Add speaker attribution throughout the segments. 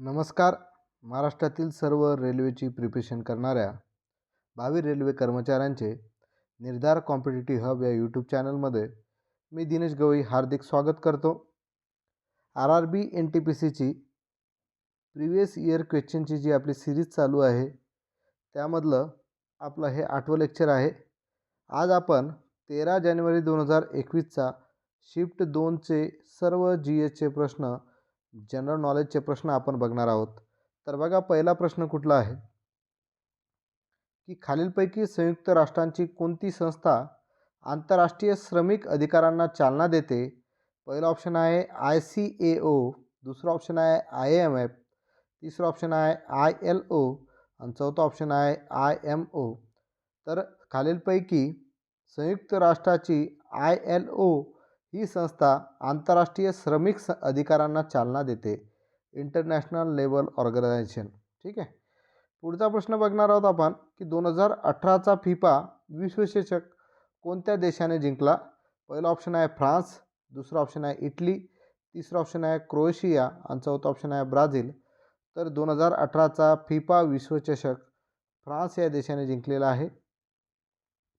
Speaker 1: नमस्कार. महाराष्ट्रातील सर्व रेल्वेची प्रिपरेशन करणाऱ्या भावी रेल्वे कर्मचाऱ्यांचे निर्धार कॉम्पिटेटिव्ह हब या यूट्यूब चॅनलमध्ये मी दिनेश गवई हार्दिक स्वागत करतो. R R B N T P सीची प्रिवियस इयर क्वेश्चनची जी आपली सिरीज चालू आहे त्यामधलं आपलं हे आठवं लेक्चर आहे. आज आपण तेरा जानेवारी दोन हजार एकवीसचा शिफ्ट दोनचे सर्व जी एसचे प्रश्न जनरल नॉलेजचे प्रश्न आपण बघणार आहोत. तर बघा पहिला प्रश्न कुठला आहे? की खालीलपैकी संयुक्त राष्ट्रांची कोणती संस्था आंतरराष्ट्रीय श्रमिक अधिकारांना चालना देते? पहिला ऑप्शन आहे आय सी ए ओ दुसरा ऑप्शन आहे आय एम एफ तिसरा ऑप्शन आहे आय एल ओ आणि चौथा ऑप्शन आहे आय एम ओ तर खालीलपैकी संयुक्त राष्ट्राची आय एल ओ ही संस्था आंतरराष्ट्रीय श्रमिक स अधिकारांना चालना देते. इंटरनॅशनल लेवल ऑर्गनायझेशन ठीक आहे? पुढचा प्रश्न बघणार आहोत आपण की दोन हजार अठराचा फिफा विश्वचषक कोणत्या देशाने जिंकला? पहिला ऑप्शन आहे फ्रान्स दुसरा ऑप्शन आहे इटली तिसरा ऑप्शन आहे क्रोएशिया आणि चौथा ऑप्शन आहे ब्राझील. तर दोन हजार अठराचा फिफा विश्वचषक फ्रान्स या देशाने जिंकलेला आहे.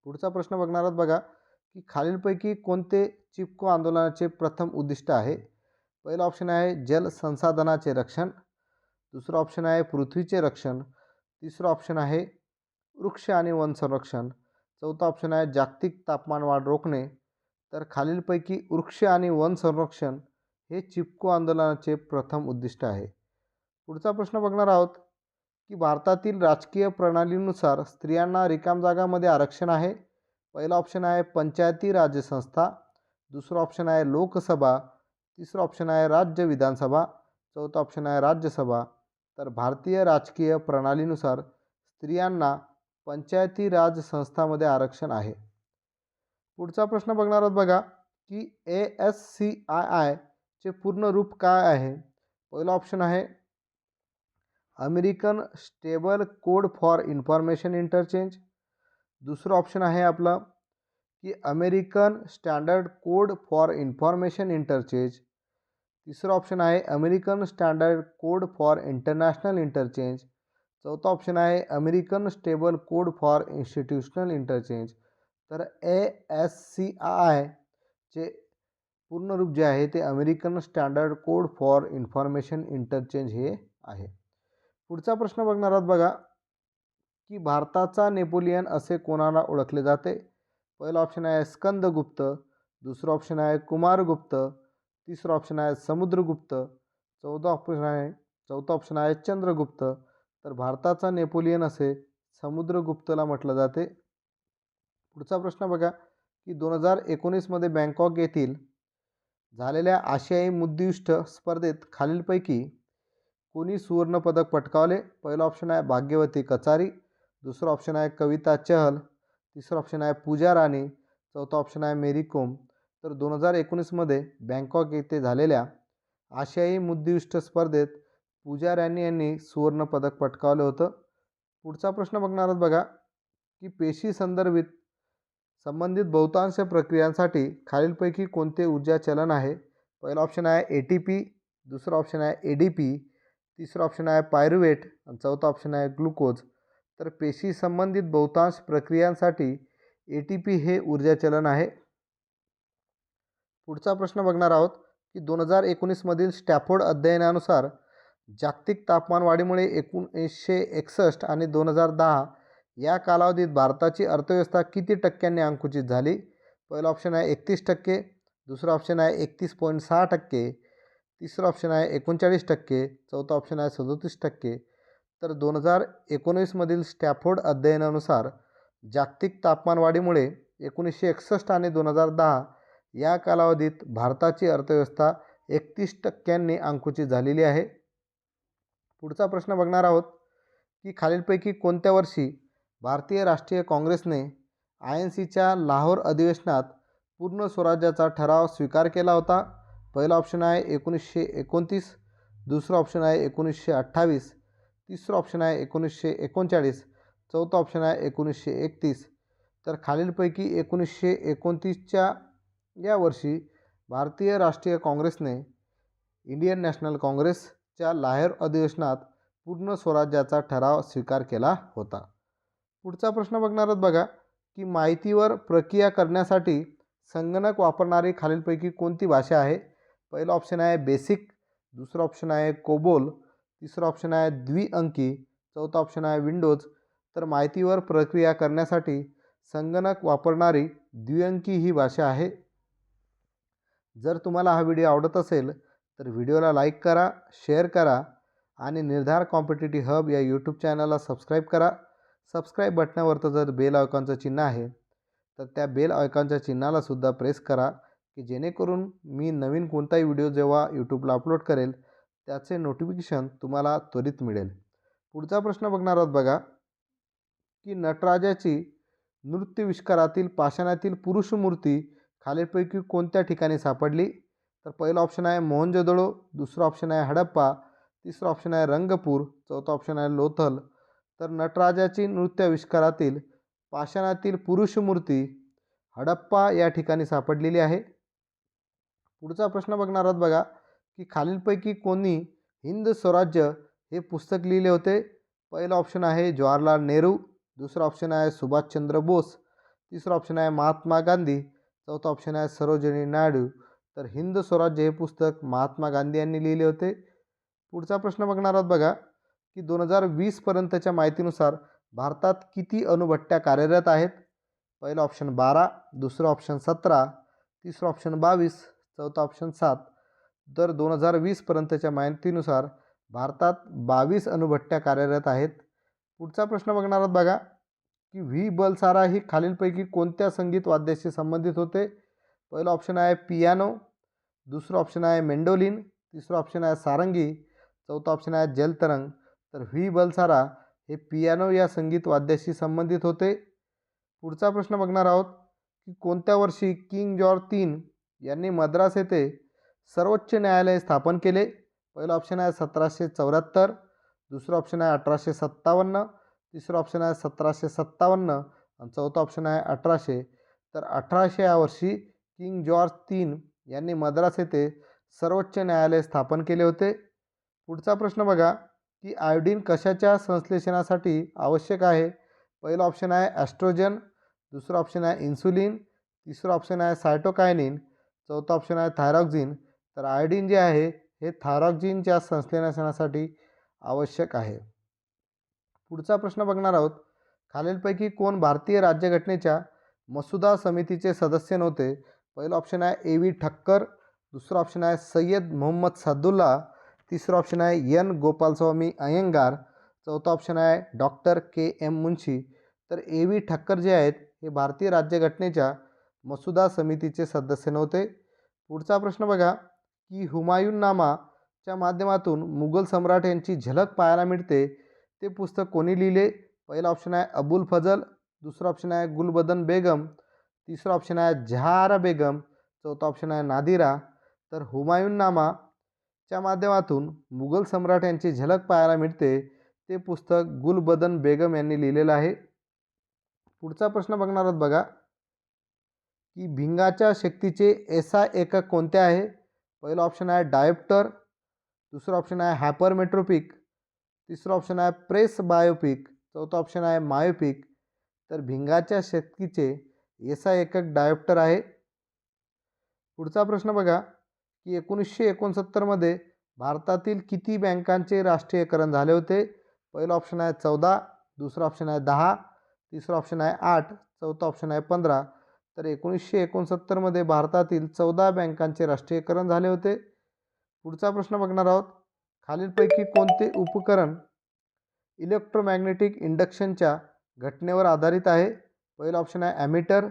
Speaker 1: पुढचा प्रश्न बघणार आहोत बघा. की खालीलपैकी कोणते चिपको आंदोलनाचे प्रथम उद्दिष्ट आहे? पहिलं ऑप्शन आहे जल संसाधनाचे रक्षण. दुसरं ऑप्शन आहे पृथ्वीचे रक्षण. तिसरं ऑप्शन आहे वृक्ष आणि वन संरक्षण. चौथा ऑप्शन आहे जागतिक तापमान वाढ रोखणे. तर खालीलपैकी वृक्ष आणि वन संरक्षण हे चिपको आंदोलनाचे प्रथम उद्दिष्ट आहे. पुढचा प्रश्न बघणार आहोत की भारतातील राजकीय प्रणालीनुसार स्त्रियांना रिकाम जागामध्ये आरक्षण आहे? पहिला ऑप्शन आहे पंचायती राज्य संस्था दुसरं ऑप्शन आहे लोकसभा तिसरं ऑप्शन आहे राज्य विधानसभा चौथा ऑप्शन आहे राज्यसभा. तर भारतीय राजकीय प्रणालीनुसार स्त्रियांना पंचायती राज संस्थामध्ये आरक्षण आहे. पुढचा प्रश्न बघणार आहोत बघा की ए एस सी आय आयचे पूर्ण रूप काय आहे? पहिलं ऑप्शन आहे American stable code for information interchange. दुसरं ऑप्शन आहे आपलं की American standard code for information interchange. तिसरं ऑप्शन आहे American standard code for international interchange. चौथा ऑप्शन आहे American stable code for institutional interchange. तर ए एस सी आय चे पूर्ण रूप जे आहे ते American standard code for information interchange हे आहे. पुढचा प्रश्न बघणार आहोत बघा की भारताचा नेपोलियन असे कोणाला ओळखले जाते? पहिलं ऑप्शन आहे स्कंदगुप्त दुसरं ऑप्शन आहे कुमारगुप्त तिसरं ऑप्शन आहे समुद्रगुप्त चौथा ऑप्शन आहे चौथा ऑप्शन आहे चंद्रगुप्त. तर भारताचा नेपोलियन असे समुद्रगुप्तला म्हटलं जाते. पुढचा प्रश्न बघा की दोन हजार एकोणीसमध्ये बँकॉक येथील झालेल्या आशियाई मुद्दिष्ट स्पर्धेत खालीलपैकी कोणी सुवर्णपदक पटकावले? पहिलं ऑप्शन आहे भाग्यवती कचारी दुसरं ऑप्शन आहे कविता चहल तिसरं ऑप्शन आहे पूजा राणी. चौथा ऑप्शन आहे मेरी कोम. तर दोन हजार एकोणीसमध्ये बँकॉक येथे झालेल्या आशियाई मुद्दिष्ट स्पर्धेत पूजा राणी यांनी सुवर्णपदक पटकावलं होतं. पुढचा प्रश्न बघणार आहोत बघा की पेशी संदर्भित संबंधित बहुतांश प्रक्रियांसाठी खालीलपैकी कोणते ऊर्जा चलन आहे? पहिलं ऑप्शन आहे ए टी पी दुसरं ऑप्शन आहे ए डी पी तिसरं ऑप्शन आहे पायरुवेट आणि चौथा ऑप्शन आहे ग्लुकोज तर पेशी संबंधित बहुतांश प्रक्रियांसाठी ए टी पी हे ऊर्जा चलन आहे. पुढचा प्रश्न बघणार आहोत की दोन हजार एकोणीसमधील स्टॅफोर्ड अध्ययनानुसार जागतिक तापमान वाढीमुळे एकोणीसशे एकसष्ट आणि दोन हजार दहा या कालावधीत भारताची अर्थव्यवस्था किती टक्क्यांनी अंकुचित झाली? पहिलं ऑप्शन आहे एकतीस टक्के दुसरं ऑप्शन आहे एकतीस पॉईंट सहा टक्के तिसरं ऑप्शन आहे एकोणचाळीस टक्के चौथा ऑप्शन आहे सदोतीस टक्के. तर दोन हजार एकोणीसमधील स्टॅफोर्ड अध्ययनानुसार जागतिक तापमानवाढीमुळे एकोणीसशे एकसष्ट आणि दोन हजार दहा या कालावधीत भारताची अर्थव्यवस्था एकतीस टक्क्यांनी अंकुचित झालेली आहे. पुढचा प्रश्न बघणार आहोत की खालीलपैकी कोणत्या वर्षी भारतीय राष्ट्रीय काँग्रेसने आय एन सीच्या लाहोर अधिवेशनात पूर्ण स्वराज्याचा ठराव स्वीकार केला होता? पहिला ऑप्शन आहे एकोणीसशे एकोणतीस दुसरं ऑप्शन आहे एकोणीसशे अठ्ठावीस. तिसरं ऑप्शन आहे एकोणीसशे एकोणचाळीस. चौथं ऑप्शन आहे एकोणीसशे एकतीस. तर खालीलपैकी एकोणीसशे एकोणतीसच्या या वर्षी भारतीय राष्ट्रीय काँग्रेसने इंडियन नॅशनल काँग्रेसच्या लाहेर अधिवेशनात पूर्ण स्वराज्याचा ठराव स्वीकार केला होता. पुढचा प्रश्न बघणार आहोत बघा की माहितीवर प्रक्रिया करण्यासाठी संगणक वापरणारी खालीलपैकी कोणती भाषा आहे? पहिलं ऑप्शन आहे बेसिक दुसरं ऑप्शन आहे कोबोल तिसरं ऑप्शन आहे द्विअंकी. चौथा ऑप्शन आहे विंडोज तर माहितीवर प्रक्रिया करण्यासाठी संगणक वापरणारी द्विअंकी ही भाषा आहे. जर तुम्हाला हा व्हिडिओ आवडत असेल तर व्हिडिओला लाईक करा शेअर करा आणि निर्धार कॉम्पिटेटिव्ह हब या यूट्यूब चॅनलला सबस्क्राईब करा. सबस्क्राईब बटनावरचं जर बेल आयकॉनचं चिन्ह आहे तर त्या बेल आयकॉनच्या चिन्हालासुद्धा प्रेस करा की जेणेकरून मी नवीन कोणताही व्हिडिओ जेव्हा यूट्यूबला अपलोड करेल त्याचे नोटिफिकेशन तुम्हाला त्वरित मिळेल. पुढचा प्रश्न बघणार आहोत बघा की नटराजाची नृत्यविष्कारातील पाषाणातील पुरुष मूर्ती खालीलपैकी कोणत्या ठिकाणी सापडली? तर पहिलं ऑप्शन आहे मोहनजोदडो दुसरं ऑप्शन आहे हडप्पा तिसरं ऑप्शन आहे रंगपूर चौथा ऑप्शन आहे लोथल. तर नटराजाची नृत्याविष्कारातील पाषाणातील पुरुष मूर्ती हडप्पा या ठिकाणी सापडलेली आहे. पुढचा प्रश्न बघणार आहोत बघा की खालीलपैकी कोणी हिंद स्वराज्य हे पुस्तक लिहिले होते. पहिलं ऑप्शन आहे जवाहरलाल नेहरू दुसरं ऑप्शन आहे सुभाषचंद्र बोस तिसरं ऑप्शन आहे महात्मा गांधी चौथा ऑप्शन आहे सरोजिनी नायडू. तर हिंद स्वराज्य हे पुस्तक महात्मा गांधी यांनी लिहिले होते. पुढचा प्रश्न बघणार आहोत बघा की दोन हजार वीसपर्यंतच्या माहितीनुसार भारतात किती अणुभट्ट्या कार्यरत आहेत? पहिलं ऑप्शन बारा दुसरं ऑप्शन सतरा तिसरं ऑप्शन बावीस चौथं ऑप्शन सात तर दोन हजार वीसपर्यंतच्या माहितीनुसार भारतात बावीस अणुभट्ट्या कार्यरत आहेत. पुढचा प्रश्न बघणार आहोत बघा की व्ही बलसारा ही खालीलपैकी कोणत्या संगीत वाद्याशी संबंधित होते? पहिलं ऑप्शन आहे पियानो दुसरं ऑप्शन आहे मेंडोलिन तिसरं ऑप्शन आहे सारंगी चौथं ऑप्शन आहे जलतरंग. तर व्ही बलसारा हे पियानो या संगीत वाद्याशी संबंधित होते. पुढचा प्रश्न बघणार आहोत की कोणत्या वर्षी किंग जॉर्ज तीन यांनी मद्रास येथे सर्वोच्च न्यायालय स्थापन केले. पहिलं ऑप्शन आहे सतराशे चौऱ्याहत्तर दुसरं ऑप्शन आहे अठराशे सत्तावन्न तिसरं ऑप्शन आहे सतराशे सत्तावन्न आणि चौथं ऑप्शन आहे अठराशे. तर अठराशे या वर्षी किंग जॉर्ज तीन यांनी मद्रास येथे सर्वोच्च न्यायालय स्थापन केले होते. पुढचा प्रश्न बघा की आयोडीन कशाच्या संश्लेषणासाठी आवश्यक आहे? पहिलं ऑप्शन आहे ॲस्ट्रोजन दुसरं ऑप्शन आहे इन्सुलिन तिसरं ऑप्शन आहे सायटोकायनिन चौथं ऑप्शन आहे थायरॉक्झिन तर आयोडीन जे आहे हे थायरॉक्झिनच्या संश्लेषणासाठी आवश्यक आहे. पुढचा प्रश्न बघणार आहोत. खालीलपैकी कोण भारतीय राज्यघटनेच्या मसुदा समितीचे सदस्य नव्हते? पहिलं ऑप्शन आहे ए व्ही ठक्कर दुसरं ऑप्शन आहे सय्यद मोहम्मद सादुल्ला तिसरं ऑप्शन आहे एन गोपालस्वामी अयंगार चौथा ऑप्शन आहे डॉक्टर के एम मुन्शी तर ए व्ही ठक्कर जे आहेत हे भारतीय राज्यघटनेच्या मसुदा समितीचे सदस्य नव्हते. पुढचा प्रश्न बघा. की हुमायूननामाच्या माध्यमातून मुघल सम्राट यांची झलक पाहायला मिळते. ते पुस्तक कोणी लिहिले? पहिलं ऑप्शन आहे अबुल फजल दुसरं ऑप्शन आहे गुलबदन बेगम तिसरं ऑप्शन आहे जहारा बेगम चौथा ऑप्शन आहे नादिरा. तर हुमायूननामाच्या माध्यमातून मुघल सम्राट यांची झलक पाहायला मिळते. ते पुस्तक गुलबदन बेगम यांनी लिहिलेलं आहे. पुढचा प्रश्न बघणार आहोत बघा. की भिंगाच्या शक्तीचे एसा एकक कोणते आहे? पहिलं ऑप्शन आहे डायोप्टर दुसरं ऑप्शन आहे हायपरमेट्रोपिक तिसरं ऑप्शन आहे प्रेस बायोपिक चौथं ऑप्शन आहे मायोपिक. तर भिंगाच्या शेतकीचे एसा एकक डायोप्टर आहे. पुढचा प्रश्न बघा की एकोणीसशे एकोणसत्तरमध्ये भारतातील किती बँकांचे राष्ट्रीयकरण झाले होते? पहिलं ऑप्शन आहे चौदा दुसरं ऑप्शन आहे दहा तिसरं ऑप्शन आहे आठ चौथं ऑप्शन आहे पंधरा. तर एकोणीसशे एकोणसत्तरमध्ये भारतातील चौदा बँकांचे राष्ट्रीयकरण झाले होते. पुढचा प्रश्न बघणार आहोत. खालीलपैकी कोणते उपकरण इलेक्ट्रोमॅग्नेटिक इंडक्शनच्या घटनेवर आधारित आहे? पहिलं ऑप्शन आहे ॲमिटर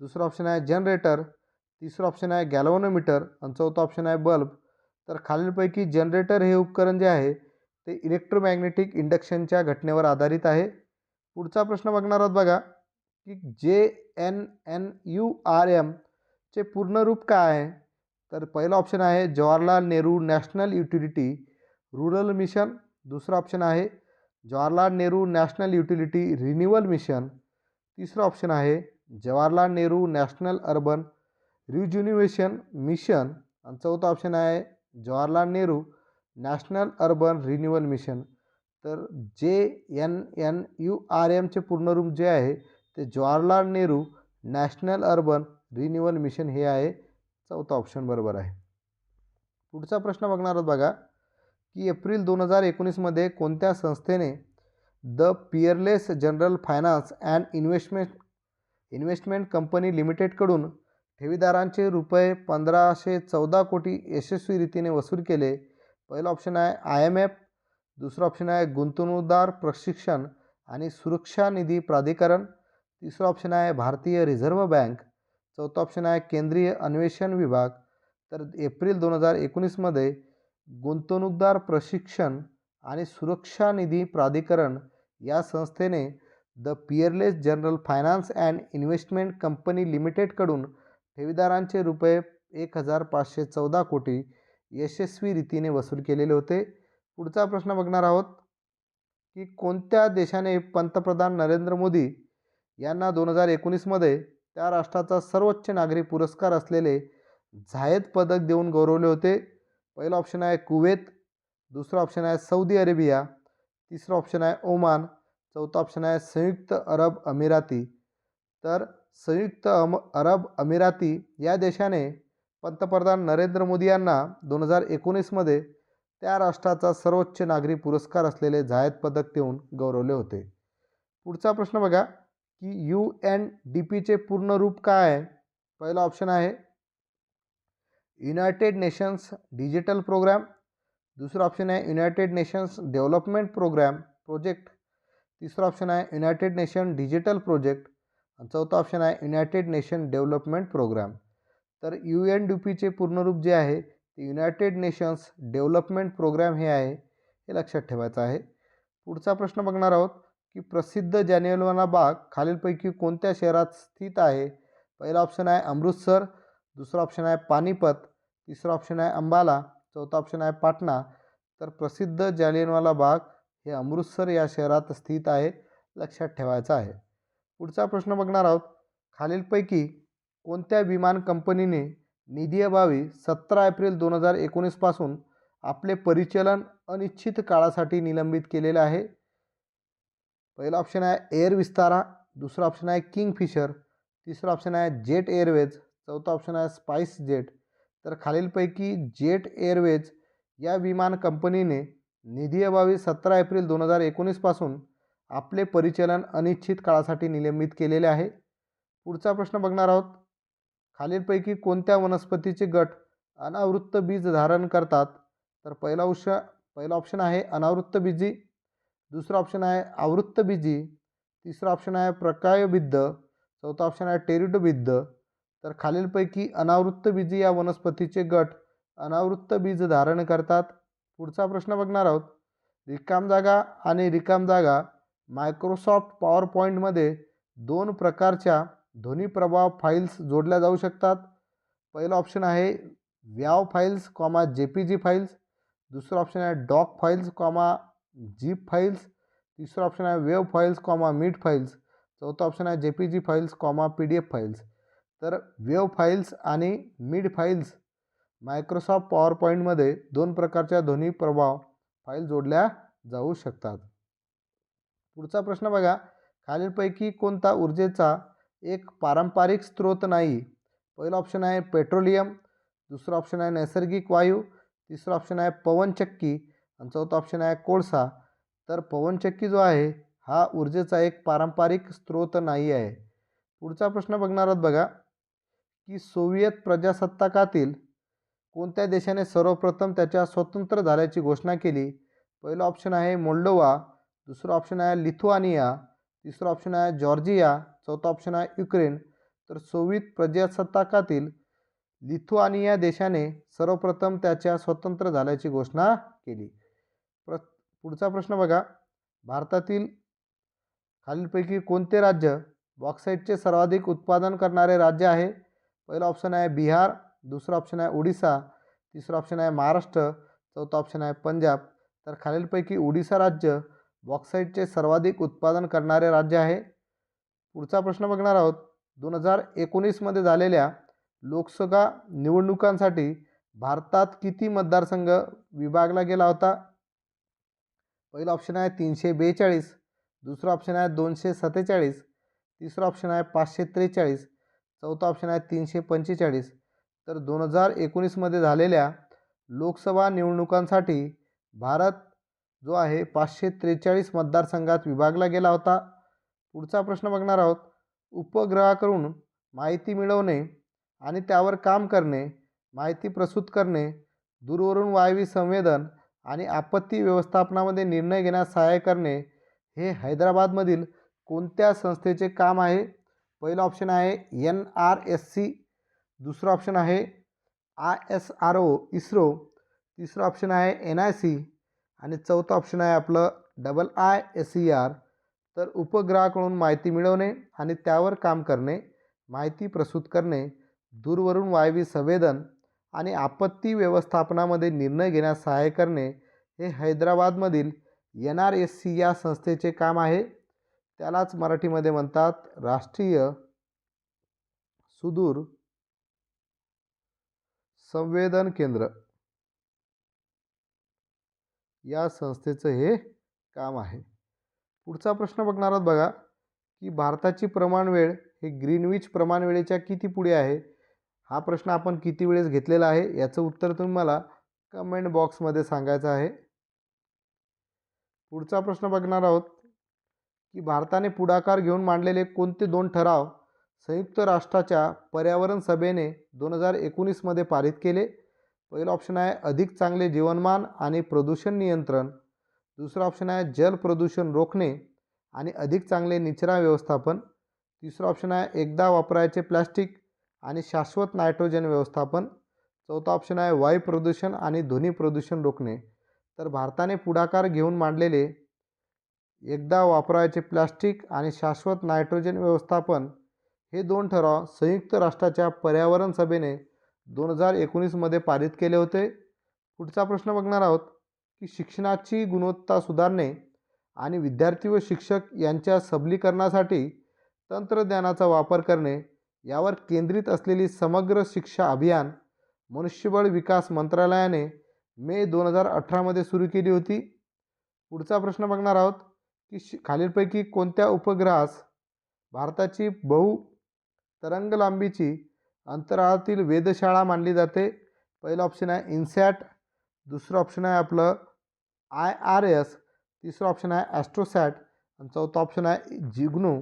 Speaker 1: दुसरं ऑप्शन आहे जनरेटर तिसरं ऑप्शन आहे गॅल्वनोमीटर आणि चौथा ऑप्शन आहे बल्ब. तर खालीलपैकी जनरेटर हे उपकरण जे आहे ते इलेक्ट्रोमॅग्नेटिक इंडक्शनच्या घटनेवर आधारित आहे. पुढचा प्रश्न बघणार आहोत बघा. की J N N U R एमचे पूर्ण रूप काय आहे? तर पहिलं ऑप्शन आहे Jawaharlal Nehru national utility rural mission दुसरं ऑप्शन आहे Jawaharlal Nehru national utility renewal mission तिसरं ऑप्शन आहे Jawaharlal Nehru national urban rejuvenation mission आणि चौथं ऑप्शन आहे Jawaharlal Nehru national urban renewal mission तर J N N U R एमचे पूर्ण रूप जे आहे ते Jawaharlal Nehru national urban renewal mission हे आहे. चौथा ऑप्शन बरोबर आहे. पुढचा प्रश्न बघणार आहोत बघा की एप्रिल दोन हजार एकोणीसमध्ये कोणत्या संस्थेने the peerless general finance and investment investment company लिमिटेडकडून ठेवीदारांचे रुपये पंधराशे चौदा कोटी यशस्वी रीतीने वसूल केले. पहिलं ऑप्शन आहे आय एम एफ दुसरं ऑप्शन आहे गुंतवणूकदार प्रशिक्षण आणि सुरक्षा निधी प्राधिकरण. तिसरं ऑप्शन आहे भारतीय रिझर्व्ह बँक चौथा ऑप्शन आहे केंद्रीय अन्वेषण विभाग. तर एप्रिल दोन हजार एकोणीसमध्ये गुंतवणूकदार प्रशिक्षण आणि सुरक्षा निधी प्राधिकरण या संस्थेने the peerless general finance and investment company लिमिटेडकडून ठेवीदारांचे रुपये एक हजार पाचशे चौदा कोटी यशस्वी रीतीने वसूल केलेले होते. पुढचा प्रश्न बघणार आहोत की कोणत्या देशाने पंतप्रधान नरेंद्र मोदी यांना दोन हजार एकोणीसमध्ये त्या राष्ट्राचा सर्वोच्च नागरी पुरस्कार असलेले झायद पदक देऊन गौरवले होते. पहिलं ऑप्शन आहे कुवेत दुसरा ऑप्शन आहे सौदी अरेबिया तिसरा ऑप्शन आहे ओमान चौथा ऑप्शन आहे संयुक्त अरब अमिराती. तर संयुक्त अम अरब अमिराती या देशाने पंतप्रधान नरेंद्र मोदी यांना दोन हजार एकोणीसमध्ये त्या राष्ट्राचा सर्वोच्च नागरी पुरस्कार असलेले झायद पदक देऊन गौरवले होते. पुढचा प्रश्न बघा. की यू एन डी पीचे पूर्ण रूप काय आहे? पहिला ऑप्शन आहे युनायटेड नेशन्स डिजिटल प्रोग्रॅम दुसरं ऑप्शन आहे United Nations development programme project तिसरं ऑप्शन आहे युनायटेड नेशन डिजिटल प्रोजेक्ट आणि चौथा ऑप्शन आहे युनायटेड नेशन डेव्हलपमेंट प्रोग्राम तर यू एन डी पीचे पूर्ण रूप जे आहे ते युनायटेड नेशन्स डेव्हलपमेंट प्रोग्रॅम हे आहे हे लक्षात ठेवायचं आहे. पुढचा प्रश्न बघणार आहोत. की प्रसिद्ध जानेवाला बाग खालीलपैकी कोणत्या शहरात स्थित आहे? पहिला ऑप्शन आहे अमृतसर दुसरा ऑप्शन आहे पानिपत तिसरा ऑप्शन आहे अंबाला चौथा ऑप्शन आहे पाटणा. तर प्रसिद्ध जालियनवाला बाग हे अमृतसर या शहरात स्थित आहे लक्षात ठेवायचं आहे. पुढचा प्रश्न बघणार आहोत. खालीलपैकी कोणत्या विमान कंपनीने निधीअभावी सतरा एप्रिल दोन हजार एकोणीसपासून आपले परिचलन अनिश्चित काळासाठी निलंबित केलेले आहे? पहिला ऑप्शन आहे एअर विस्तारा दुसरा ऑप्शन आहे किंगफिशर तिसरा ऑप्शन आहे जेट एअरवेज चौथा ऑप्शन आहे स्पाइस जेट तर खालीलपैकी जेट एअरवेज या विमान कंपनीने निधीअभावी सतरा एप्रिल दोन हजार एकोणीसपासून आपले परिचालन अनिश्चित काळासाठी निलंबित केलेले आहे. पुढचा प्रश्न बघणार आहोत. खालीलपैकी कोणत्या वनस्पतीचे गट अनावृत्त बीज धारण करतात? तर पहिला उश पहिला ऑप्शन आहे अनावृत्त बीजी. दुसरा ऑप्शन आहे आवृत्त बीजी तिसरा ऑप्शन आहे प्रकायबिद्ध. चौथा ऑप्शन आहे टेरिडोबिद्ध तर खालीलपैकी अनावृत्त बीजी या वनस्पतीचे गट अनावृत्त बीज धारण करतात. पुढचा प्रश्न बघणार आहोत. रिकाम जागा आणि रिकाम जागा मायक्रोसॉफ्ट पॉवर पॉईंटमध्ये दोन प्रकारच्या ध्वनी प्रभाव फाईल्स जोडल्या जाऊ शकतात. पहिलं ऑप्शन आहे व्याव files comma J P G files दुसरं ऑप्शन आहे doc files comma jeep files तिसरं ऑप्शन आहे wave files comma mid files चौथा ऑप्शन आहे J P G files comma P D F files तर वेव फाईल्स आणि mid files Microsoft power पॉईंटमध्ये दोन प्रकारच्या ध्वनी प्रभाव फाईल जोडल्या जाऊ शकतात. पुढचा प्रश्न बघा. खालीलपैकी कोणता ऊर्जेचा एक पारंपरिक स्रोत नाही? पहिलं ऑप्शन आहे पेट्रोलियम दुसरं ऑप्शन आहे नैसर्गिक वायू तिसरं ऑप्शन आहे पवनचक्की आणि चौथा ऑप्शन आहे कोळसा. तर पवनचक्की जो आहे हा ऊर्जेचा एक पारंपरिक स्रोत नाही आहे. पुढचा प्रश्न बघणार आहोत बघा की सोव्हिएत प्रजासत्ताकातील कोणत्या देशाने सर्वप्रथम त्याच्या स्वतंत्र झाल्याची घोषणा केली? पहिलं ऑप्शन आहे मोल्डोवा दुसरं ऑप्शन आहे लिथुआनिया तिसरं ऑप्शन आहे जॉर्जिया चौथा ऑप्शन आहे युक्रेन. तर सोव्हिएत प्रजासत्ताकातील लिथुआनिया देशाने सर्वप्रथम त्याच्या स्वतंत्र झाल्याची घोषणा केली. पुढचा प्रश्न बघा. भारतातील खालीलपैकी कोणते राज्य बॉक्साईटचे सर्वाधिक उत्पादन करणारे राज्य आहे? पहिलं ऑप्शन आहे बिहार दुसरं ऑप्शन आहे ओडिसा तिसरं ऑप्शन आहे महाराष्ट्र चौथा ऑप्शन आहे पंजाब. तर खालीलपैकी ओडिसा राज्य बॉक्साईटचे सर्वाधिक उत्पादन करणारे राज्य आहे. पुढचा प्रश्न बघणार आहोत. दोन हजार एकोणीसमध्ये झालेल्या लोकसभा निवडणुकांसाठी भारतात किती मतदारसंघ विभागला गेला होता? पहिला ऑप्शन आहे तीनशे बेचाळीस दुसरा ऑप्शन आहे दोनशे सत्तेचाळीस तिसरा ऑप्शन आहे पाचशे त्रेचाळीस चौथा ऑप्शन आहे तीनशे पंचेचाळीस. तर दोन हजार एकोणीसमध्ये झालेल्या लोकसभा निवडणुकांसाठी भारत जो आहे पाचशे त्रेचाळीस मतदारसंघात विभागला गेला होता. पुढचा प्रश्न बघणार आहोत. उपग्रहाकडून माहिती मिळवणे आणि त्यावर काम करणे माहिती प्रस्तुत करणे दूरवरून वायवी संवेदन आणि आपत्ती व्यवस्थापनामध्ये निर्णय घेण्यास सहाय्य करणे हे हैदराबादमधील कोणत्या संस्थेचे काम आहे? पहिलं ऑप्शन आहे एन आर एस सी दुसरं ऑप्शन आहे I S R O ISRO तिसरं ऑप्शन आहे एन आय सी आणि चौथं ऑप्शन आहे आपलं double I S C R तर उपग्रहाकडून माहिती मिळवणे आणि त्यावर काम करणे माहिती प्रस्तुत करणे दूरवरून वायवी संवेदन आणि आपत्ती व्यवस्थापनामध्ये निर्णय घेण्यास सहाय्य करणे हे हैदराबादमधील एन आर एस सी या संस्थेचे काम आहे. त्यालाच मराठीमध्ये म्हणतात राष्ट्रीय सुदूर संवेदन केंद्र. या संस्थेचं हे काम आहे. पुढचा प्रश्न बघणार आहोत बघा की भारताची प्रमाण वेळ हे ग्रीनविच प्रमाण वेळेच्या किती पुढे आहे? हा प्रश्न आपण किती वेळेस घेतलेला आहे? याचं उत्तर तुम्ही मला कमेंट बॉक्समध्ये सांगायचं आहे. पुढचा प्रश्न बघणार आहोत. की भारताने पुढाकार घेऊन मांडलेले कोणते दोन ठराव संयुक्त राष्ट्राच्या पर्यावरण सभेने दोन हजार एकोणीसमध्ये पारित केले? पहिलं ऑप्शन आहे अधिक चांगले जीवनमान आणि प्रदूषण नियंत्रण. दुसरं ऑप्शन आहे जल प्रदूषण रोखणे आणि अधिक चांगले निचरा व्यवस्थापन. तिसरं ऑप्शन आहे एकदा वापरायचे प्लॅस्टिक आणि शाश्वत नायट्रोजन व्यवस्थापन. चौथा ऑप्शन आहे वायू प्रदूषण आणि ध्वनी प्रदूषण रोखणे. तर भारताने पुढाकार घेऊन मांडलेले एकदा वापरायचे प्लास्टिक आणि शाश्वत नायट्रोजन व्यवस्थापन हे दोन ठराव संयुक्त राष्ट्राच्या पर्यावरण सभेने दोन हजार एकोणीसमध्ये पारित केले होते. पुढचा प्रश्न बघणार आहोत की शिक्षणाची गुणवत्ता सुधारणे आणि विद्यार्थी व शिक्षक यांच्या सबलीकरणासाठी तंत्रज्ञानाचा वापर करणे यावर केंद्रित असलेली समग्र शिक्षा अभियान मनुष्यबळ विकास मंत्रालयाने मे दोन हजार अठरामध्ये सुरू केली होती. पुढचा प्रश्न बघणार आहोत की शि खालीलपैकी कोणत्या उपग्रहास भारताची बहु तरंग लांबीची अंतराळातील वेधशाळा मानली जाते? पहिलं ऑप्शन आहे इन्सॅट दुसरं ऑप्शन आहे आपलं आय आर एस तिसरं ऑप्शन आहे ॲस्ट्रोसॅट आणि चौथं ऑप्शन आहे जिग्नू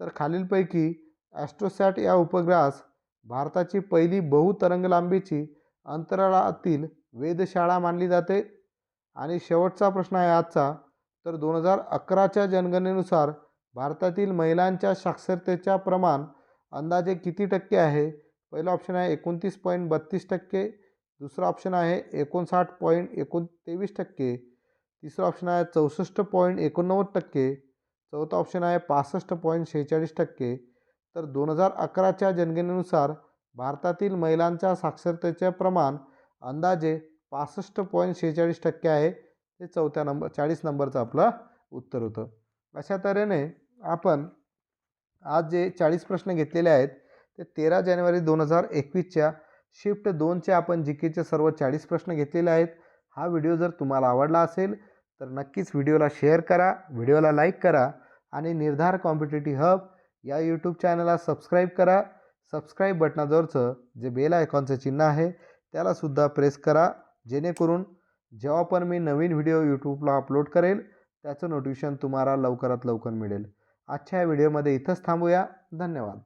Speaker 1: तर खालीलपैकी ॲस्ट्रोसॅट या उपग्रहास भारताची पहिली बहुतरंगलांबीची अंतराळातील वेधशाळा मानली जाते. आणि शेवटचा प्रश्न आहे आजचा तर दोन हजार अकराच्या जनगणनेनुसार भारतातील महिलांच्या साक्षरतेच्या प्रमाण अंदाजे किती टक्के आहे? पहिला ऑप्शन आहे एकोणतीस पॉईंट बत्तीस टक्के दुसरं ऑप्शन आहे एकोणसाठ पॉईंट एकोण तेवीस टक्के तिसरं ऑप्शन आहे चौसष्ट पॉईंट एकोणनव्वद टक्के चौथा ऑप्शन आहे पासष्ट पॉईंट शेहेचाळीस टक्के तर दोन हजार अकराच्या जनगणनेनुसार भारतातील महिलांच्या साक्षरतेचे प्रमाण अंदाजे पासष्ट पॉईंट शेहेचाळीस टक्के आहे. हे चौथ्या नंबर चाळीस नंबरचं आपलं उत्तर होतं. अशा तऱ्हेने आपण आज जे चाळीस प्रश्न घेतलेले आहेत ते तेरा जानेवारी दोन हजार एकवीसच्या शिफ्ट दोनचे आपण जी केचे सर्व चाळीस प्रश्न घेतलेले आहेत. हा व्हिडिओ जर तुम्हाला आवडला असेल तर नक्कीच व्हिडिओला शेअर करा व्हिडिओला लाईक करा आणि निर्धार कॉम्पिटेटिव्ह हब या यूट्यूब चॅनलला सबस्क्राईब करा. सबस्क्राईब बटनाजवळचं जे बेल आयकॉनचं चिन्ह आहे त्यालासुद्धा प्रेस करा. जेणेकरून जेव्हा पण मी नवीन व्हिडिओ यूट्यूबला अपलोड करेल त्याचं नोटिफिकेशन तुम्हाला लवकरात लवकर मिळेल. आजच्या या व्हिडिओमध्ये इथंच थांबूया. धन्यवाद.